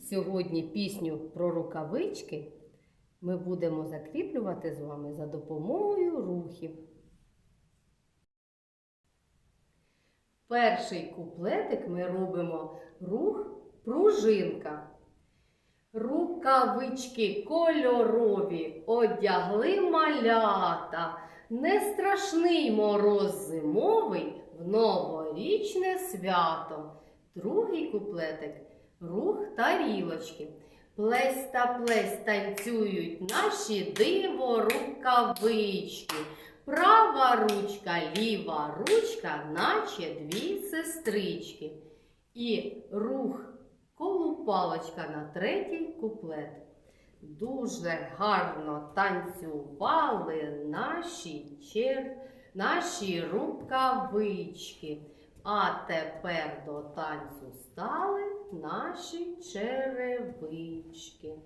сьогодні пісню про рукавички ми будемо закріплювати з вами за допомогою рухів. Перший куплетик ми робимо рух пружинка. Рукавички кольорові одягли малята. Не страшний мороз зимовий в новорічне свято. Другий куплетик рух тарілочки. Плесь та плесь танцюють наші диво рукавички. Права ручка, ліва ручка, наче дві сестрички. І рух колупалочка на третій куплет. Дуже гарно танцювали наші, чер... наші рукавички. А тепер до танцю стали наші черевички.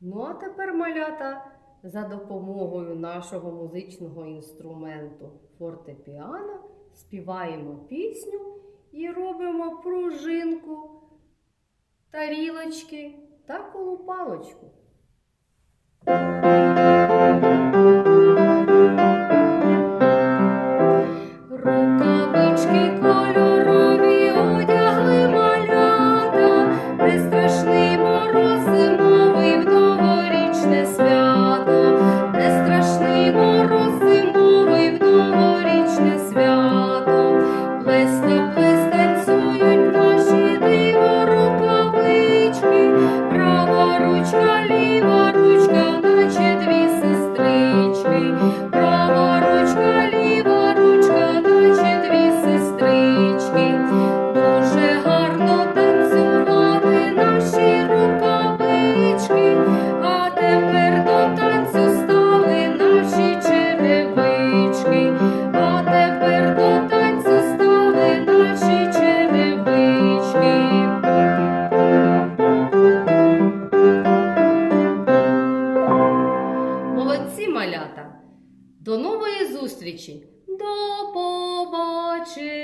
Ну, а тепер, малята, за допомогою нашого музичного інструменту фортепіано співаємо пісню і робимо пружинку, тарілочки та колупалочку. Молодці малята! До нової зустрічі! До побачення!